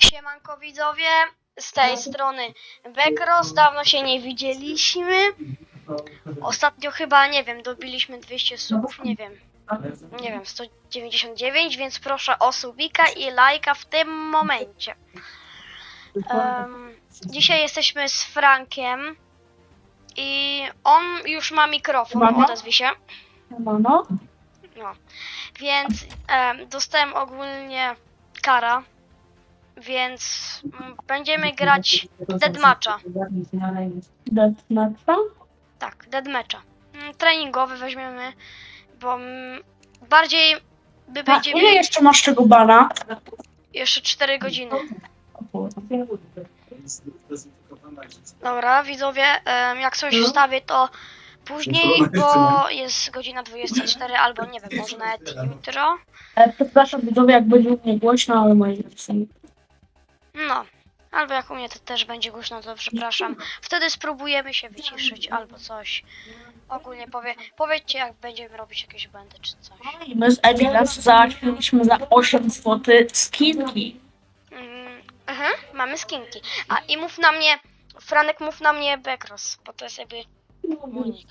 Siemanko widzowie, z tej strony Bekros, dawno się nie widzieliśmy. Ostatnio chyba, nie wiem, dobiliśmy 200 subów, nie wiem, nie wiem, 199, więc proszę o subika i lajka w tym momencie. Em, dzisiaj jesteśmy z Frankiem i on już ma mikrofon, odezwij się. Mano? No, więc em, dostałem ogólnie kara, więc mm, będziemy grać deadmatcha. Deathmatcha? Tak, deadmatcha. Mm, Treningowy weźmiemy, bo mm, bardziej by A będziemy ile jeszcze masz tego bana? jeszcze 4 godziny. Dobra, widzowie, em, jak coś wstawię to później, bo jest godzina 24 albo nie wiem, może nawet jutro. E, przepraszam widzowie, jak będzie u mnie głośno, ale moje są. No, albo jak u mnie to też będzie głośno, to przepraszam. Wtedy spróbujemy się wyciszyć albo coś. Ogólnie powie, powiedzcie jak będziemy robić jakieś błędy czy coś. I my z Ebilas załatwiliśmy za 8 zł skinki. Mm, mhm, mamy skinki. A i mów na mnie, Franek mów na mnie Bekros, bo to jest jakby unik.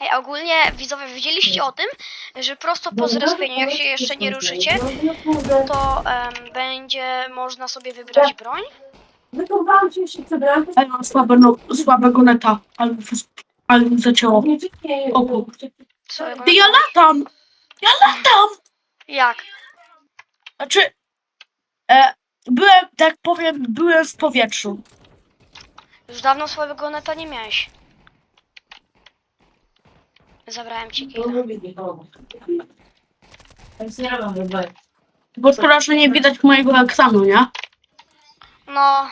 Ej, ogólnie widzowie, wiedzieliście o tym, że prosto po zrespieniu, jak się jeszcze nie ruszycie, to em, będzie można sobie wybrać broń. Wychowałam się jeszcze przebrałam. Ale mam słabe, no, słabego neta, ale, ale mi zacięło. Całego Ty, ja latam! Ja latam! Jak? Znaczy, tak powiem, byłem w powietrzu. Już dawno słabego neta nie miałeś. Zabrałem ci kilo. Bo szkoda, że nie widać mojego ekranu, nie? No.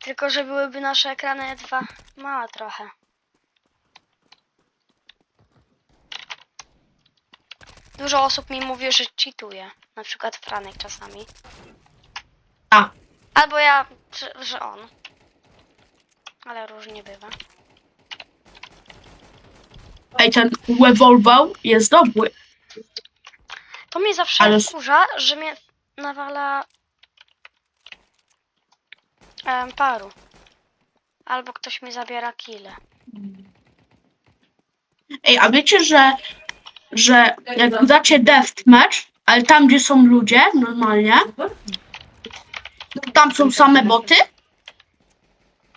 Tylko, że byłyby nasze ekrany dwa małe trochę. Dużo osób mi mówi, że cheatuje. Na przykład Franek czasami. A. Albo ja, że, że on. Ale różnie bywa. Ej, ten Wevolwał jest dobry. To mnie zawsze Ale- wkurza, że mnie nawala em, paru. Albo ktoś mi zabiera kile. Ej, a wiecie, że, że jak dacie deathmatch, ale tam, gdzie są ludzie, normalnie, tam są same boty?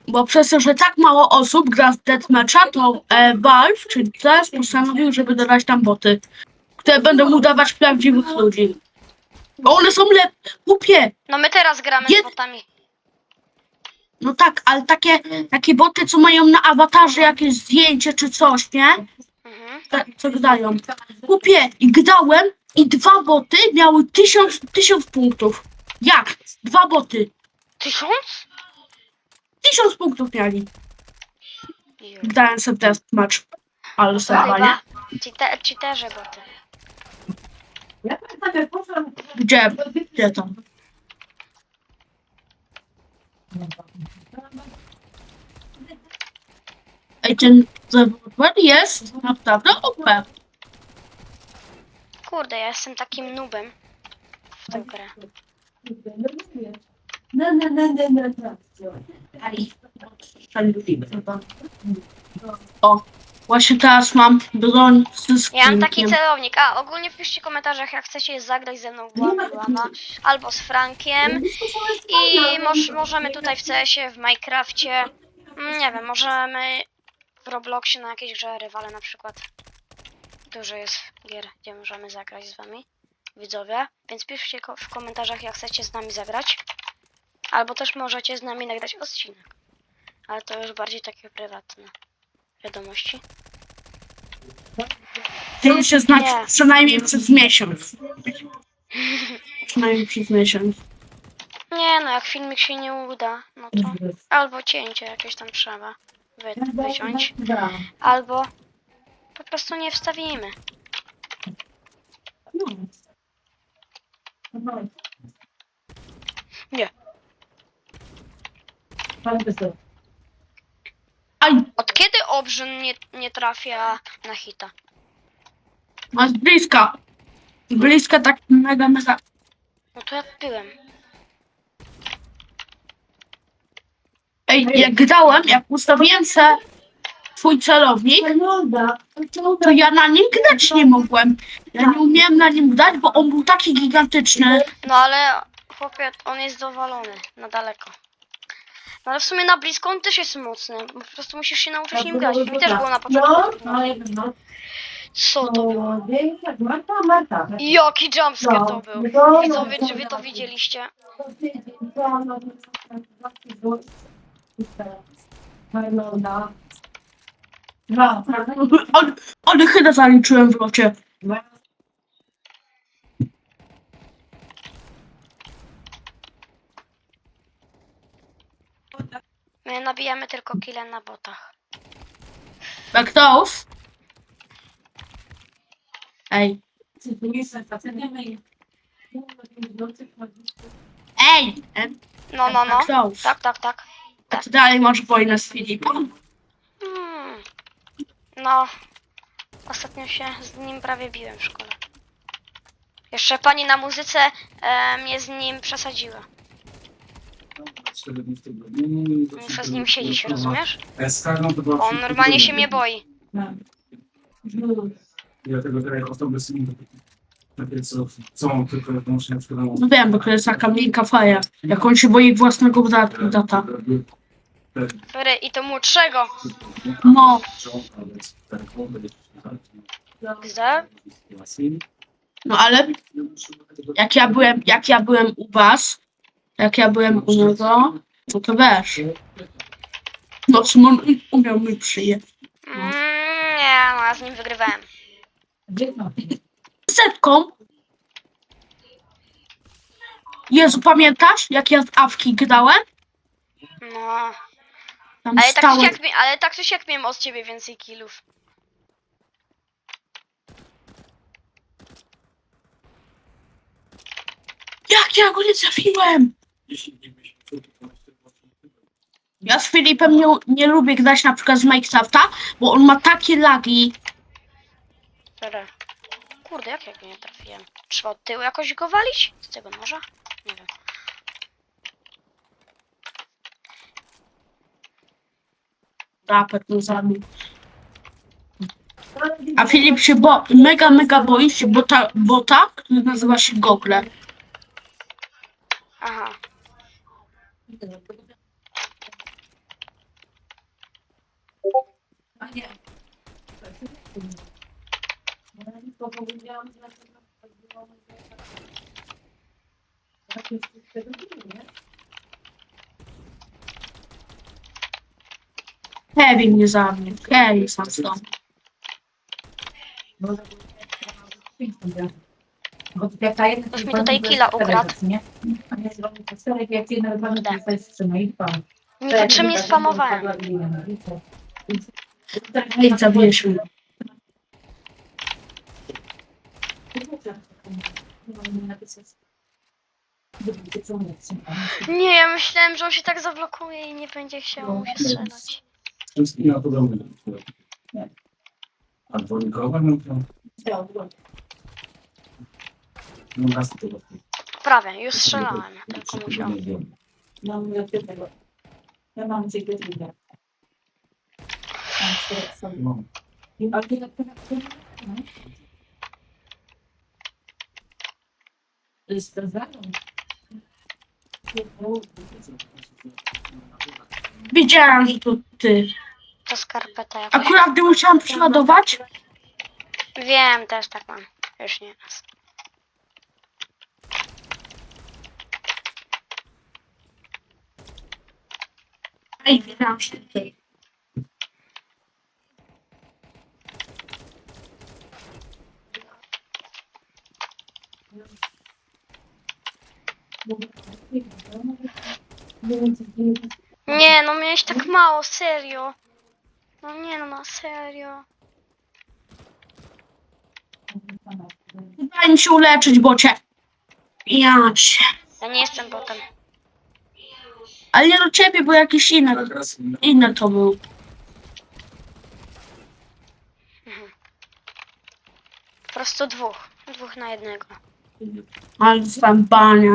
Bo przez to, że tak mało osób gra w deathmatcha, to e, Valve, czyli teraz postanowił, żeby dodać tam boty, które będą udawać prawdziwych ludzi. Bo one są le... Głupie! No my teraz gramy Jed- z botami. No tak, ale takie, takie boty, co mają na awatarze jakieś zdjęcie czy coś, nie? Mhm. Co dają. Kupię i gdałem i dwa boty miały tysiąc, tysiąc punktów. Jak? Dwa boty. Tysiąc? Tysiąc punktów mieli. Ju. Gdałem sobie test match. Ale sobie, nie? Cheater, cheaterzy boty. Gdzie? Gdzie to? Ej, ten zawód jest naprawdę OP. Kurde, ja jestem takim nubem w tę grę. No, no, no, no, no, no. O, właśnie teraz mam broń z Ja mam taki celownik. A, ogólnie piszcie w komentarzach, jak chcecie zagrać ze mną w One albo z Frankiem. I moż, możemy tutaj w CS-ie, w Minecrafcie, mm, nie wiem, możemy w Robloxie na jakiejś grze rywale na przykład. Dużo jest gier, gdzie możemy zagrać z wami, widzowie. Więc piszcie ko- w komentarzach, jak chcecie z nami zagrać. Albo też możecie z nami nagrać odcinek. Ale to już bardziej takie prywatne wiadomości. Chcemy się znać Nie. przynajmniej przez miesiąc. Przynajmniej przez miesiąc. Nie no, jak filmik się nie uda, no to albo cięcie jakieś tam trzeba wy, wyciąć, albo po prostu nie wstawimy. Nie. Aj, Od kiedy obrzyn nie, nie trafia na hita? No z bliska. Bliska tak mega, mega. No to ja byłem. Ej, jak grałem, jak ustawiłem se twój celownik, to ja na nim grać nie mogłem. Ja nie umiałem na nim grać, bo on był taki gigantyczny. No ale chłopie, on jest dowalony na daleko. No ale w sumie na blisko on też jest mocny. Po prostu musisz się nauczyć nim grać. Mi też było na początku. No, trudno. no, no. Co to było? No, tak, Marta, Marta. Jaki jumpscare No, to był. no, Widzowie, no, czy wy to no. widzieliście? Wygląda. No? On, on chyba zaliczyłem w locie. My nabijamy tylko kile na botach. Jak those. Ej, ej! No, no, no. Tak, tak, tak. A ty dalej masz wojnę z Filipem? No. Ostatnio się z nim prawie biłem w szkole. Jeszcze pani na muzyce e, mnie z nim przesadziła. Muszę z nim siedzieć, rozumiesz? On normalnie się mnie boi. Dlatego teraz osoby są takie, co chcą tylko wyłącznie na przykład No wiem, bo to jest taka miękka faja. Jak on się boi własnego brat- Który i to młodszego. No, Gdzie? no ale jak ja byłem, jak ja byłem u was, jak ja byłem u niego, no to wiesz. No, Szymon umiał mi przyje. Mm, nie, no ja z nim wygrywałem. Setką. Jezu, pamiętasz, jak ja w Awki grałem? No. Tam Ale tak, czy stałem. jak, mi- ale tak czy siak miałem od ciebie więcej killów. Jak ja go nie trafiłem? Ja z Filipem nie, nie lubię grać na przykład z Minecrafta, bo on ma takie lagi. Dobra. Kurde, jak ja go nie trafiłem? Trzeba od tyłu jakoś go walić? Z tego noża? Nie wiem. Rapet nie zabił. A Filip się bo, mega, mega boi się bota, bota, który nazywa się Gogle. Aha. A nie. Bo powiedziałam, że tak jest tego nie? Kevin nie zabił. Kevin sam stąd. Bo bo jak ta jedna Ktoś mi tutaj killa ukradł. Nie? A nie zrobił to cztery, jak jedna normalnie Kurde. to jest trzyma i pan. Niepotrzebnie spamowałem. Ej, zabijesz mnie. Nie, ja myślałem, że on się tak zablokuje i nie będzie chciał mu się strzelać. Wszystkie na to domy. A dwojnikowe, no to no raz to Prawie, już strzelałem, tylko musiał. No, ja tego. Ja mam drugie. Mam. No. A ty- no. To jest to mną. Widziałem, że to ty. To skarpeta jakaś. Akurat gdy musiałam przeładować, Wiem, też tak mam. Już nie raz. ej, wiedziałam, że to ty. Nie, no miałeś tak mało, serio. No nie no, na serio. Daj mi się uleczyć, bocie. Ja cię. Ja nie jestem botem. Ale nie do ciebie, bo jakiś inny. Inny to był. prostu dwóch. Dwóch na jednego. Ale dostałem bania.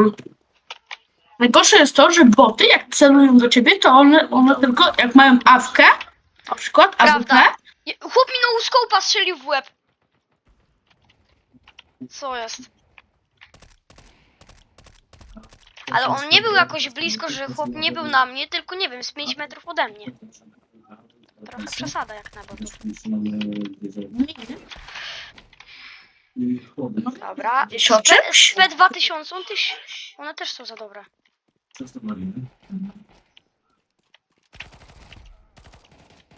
Najgorsze jest to, że boty, jak celują do ciebie, to one, one tylko, jak mają awkę, na przykład Prawda. AWP, Je- Chłop mi no skołpa strzelił w łeb. Co jest? Ale on nie był jakoś blisko, że chłop nie był na mnie, tylko nie wiem, z 5 metrów ode mnie. Trochę przesada jak na botów. Dobra. Gdzieś o czymś? P2000, on też, one też są za dobre.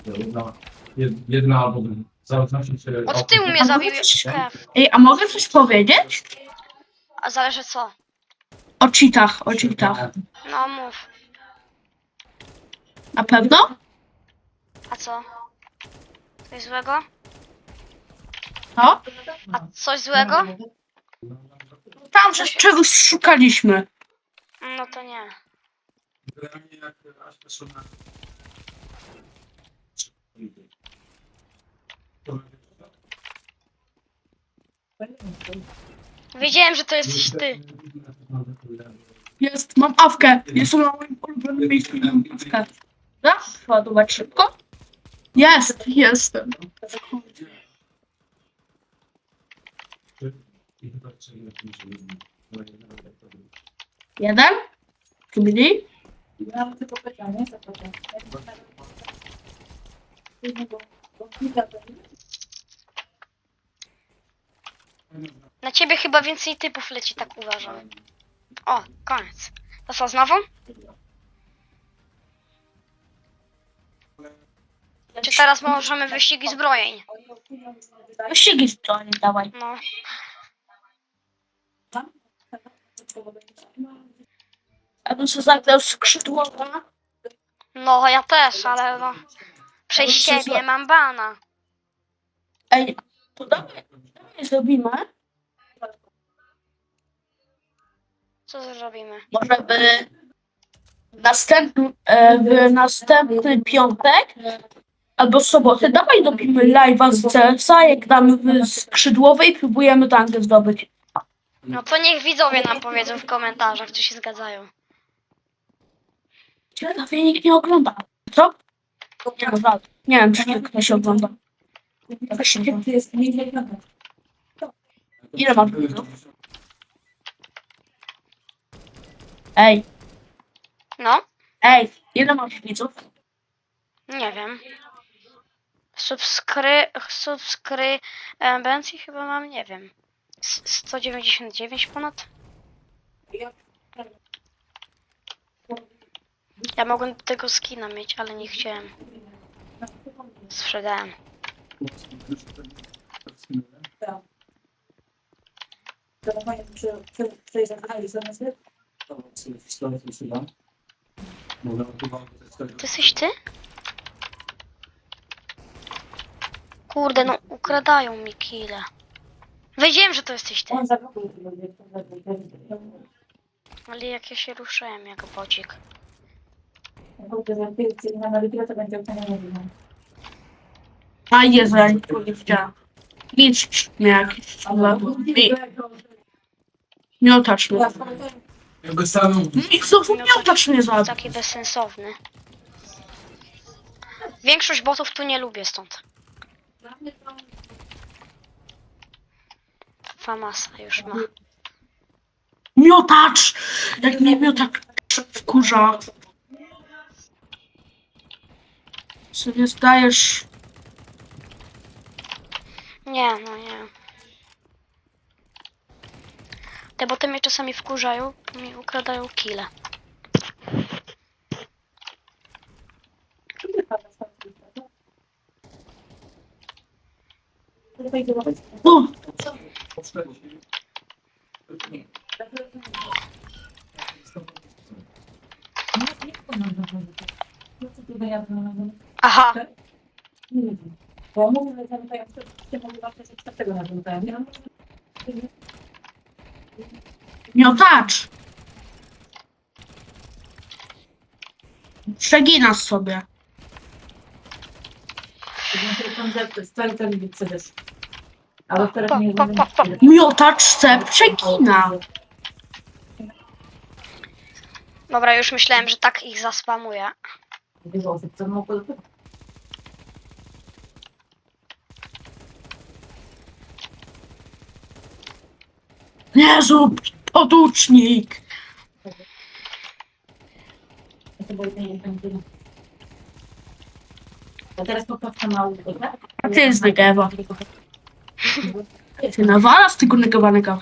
Jedna, jed- jedna albo druga. Zależności się Od tyłu mnie zabił. Ej, a mogę coś powiedzieć? A zależy co? O cheatach, o cheatach. No mów. Na pewno? A co? Coś złego? No. A coś złego? Tam, że czegoś szukaliśmy. No to nie. Generalnie jak szła Wiedziałem, że to jesteś ty. Jest, mam awkę. Jestem na moim ulubionym miejscu mam awkę. Da? Ładować szybko? Jest, jestem. Jeden? Ja mam tylko pytanie, Na ciebie chyba więcej typów leci, tak uważam. O, koniec. To co, znowu? Czy teraz możemy wyścigi zbrojeń? Wyścigi stronie dawaj. No. A bym sobie zagrał skrzydłowa. No, ja też, ale no. Przez siebie mam bana. Ej, to dawaj, dawaj zrobimy. Co zrobimy? Może by następny, e, w następny piątek albo sobotę dawaj dobimy live'a z CS-a, jak damy w skrzydłowej próbujemy tankę zdobyć. No to niech widzowie nam powiedzą w komentarzach, czy się zgadzają. Ciekawie nikt nie ogląda. Co? Nie, no, nie wiem, czy ktoś ogląda. Jest mniej wygląda. Ile masz widzów? Ej, No, ej, ile masz widzów? nie wiem. Subskry... Subskry... e, Bencji chyba mam, nie wiem. S- 199 ponad? Ja mogłem tego skina mieć, ale nie chciałem. Sprzedałem. To jesteś ty? Kurde, no ukradają mi kile. Wiedziałem, że to jesteś ty, ale jak ja się ruszyłem jak bocik. Na to będzie wina. A ja nikogo nie widziałam. Licz mnie jakiś. Mi- Miotacz mnie. Jakby samą I znowu miotacz mnie zabił. Taki bezsensowny. Większość botów tu nie lubię stąd. Famasa już ma. Miotacz! Jak mnie miotacz wkurza. Sobie zdajesz... Nie, no nie. Te boty mnie czasami wkurzają, bo mi ukradają kile. O, Aha, Bo mówię, że zamykają mogli właśnie z czwartego tym miotacz! Przeginasz sobie. Stary. Ale teraz nie. Miotacz se przegina. Dobra, już myślałem, że tak ich zaspamuję. Dużo osób, co mogło Jezu, poducznik. A teraz popatrz na mały, tak? A ty jest Negewa. Ty nawala z tego negowanego.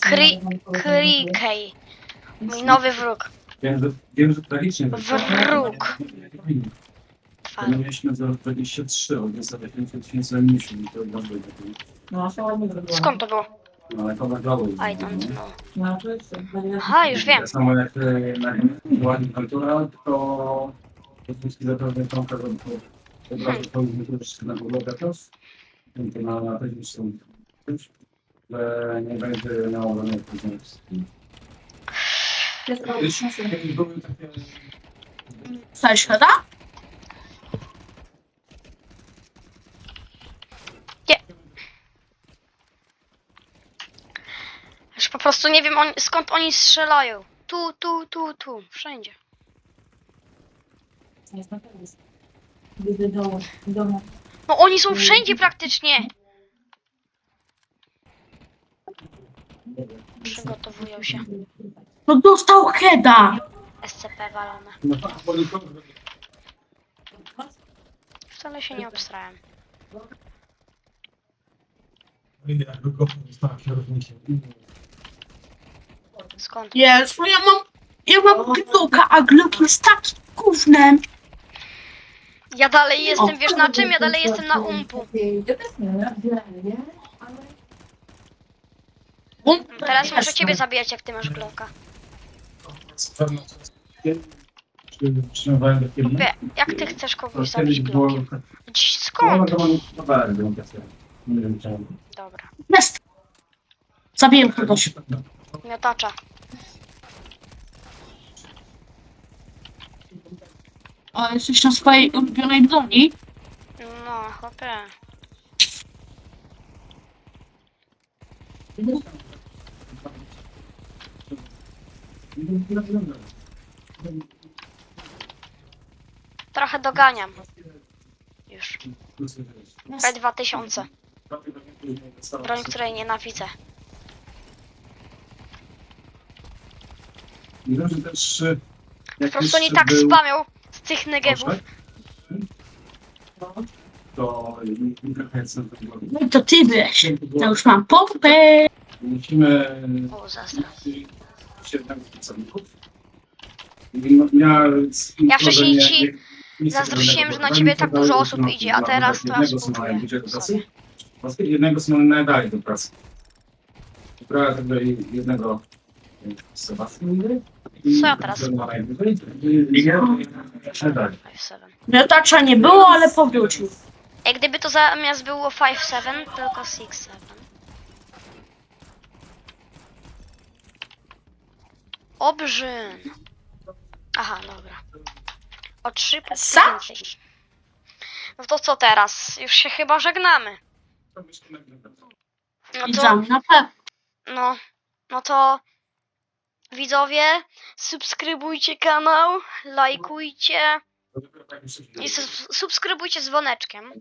Kri- Krikej. Mój nowy wróg. Wiem, że, wiem, że tragicznie Wróg. Twarz. mieliśmy za 23, od za 5 tysięcy to bardzo lepiej. No, się ładnie zrobiło. Skąd to było? No ale to nagrało. I don't know. No, to jest... Aha, już wiem. Tak samo jak e, na ładnie kultura, to rosyjski zapewne tą kazą to od razu powinny też na Google Gatos. To na na pewno są że nie będzie miało żadnych później. Jakieś były takie Cześć, Heda? Prostu nie wiem on, skąd oni strzelają. Tu, tu, tu, tu. Wszędzie. Widzę do domu. No oni są wszędzie praktycznie. Przygotowują się. No dostał Heda. SCP walone. no. Wcale się nie obstrałem. Jakby go została kierownikiem. Skąd? Jezu, ja mam... Ja mam gluka, a gluk jest takim gównem. Ja dalej jestem, wiesz na czym? Ja dalej jestem na umpu. Um, Teraz muszę ciebie zabijać, jak ty masz firmy. Wie, jak ty chcesz kogoś zabić było... Glockiem? Dziś Skąd? Nie wiem czemu. Dobra. Jest. Zabiję kogoś. Miotacza. O, jesteś na swojej ulubionej broni. No, chłopie. Trochę doganiam. Już. P2000. Broń, której nienawidzę. Wiem, że też... e, Po prostu oni jeszcze tak był spamią z tych negewów. Proszę? To. No i to ty byłeś. Ja już mam pompę. Musimy O, pracowników. I miałem- Ja wcześniej nie- ci zazdrościłem, że na ciebie tak dużo osób idzie, a teraz to ja jednego do pracy. sobie. Jednego nie dali do pracy. Brałem jakby jednego z Sebastian. Co ja teraz dali. 5-7. Miotacza nie było, ale powrócił. Jak gdyby to zamiast było 5-7, tylko 6-7. Obrzyn. Aha, dobra. O 3 punkty Sa? No to co teraz? Już się chyba żegnamy. No to, mnie na pewno. no, no to widzowie, subskrybujcie kanał, lajkujcie i subskrybujcie dzwoneczkiem.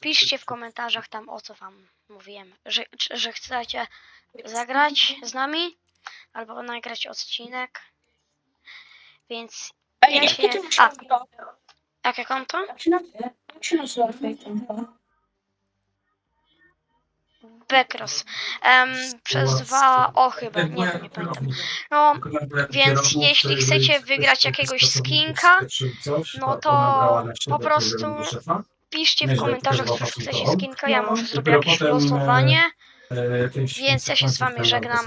Piszcie w komentarzach tam o co wam mówiłem, że, że chcecie zagrać z nami albo nagrać odcinek. Więc Ja się- a. jakie konto? Jak się nazywa twoje konto? Backross. Em, przez dwa o chyba, nie, nie pamiętam. No, więc jeśli chcecie wygrać jakiegoś skinka, no to po prostu piszcie w komentarzach, co chcecie skinka, ja może zrobię jakieś losowanie. E, Więc ja się z wami żegnam.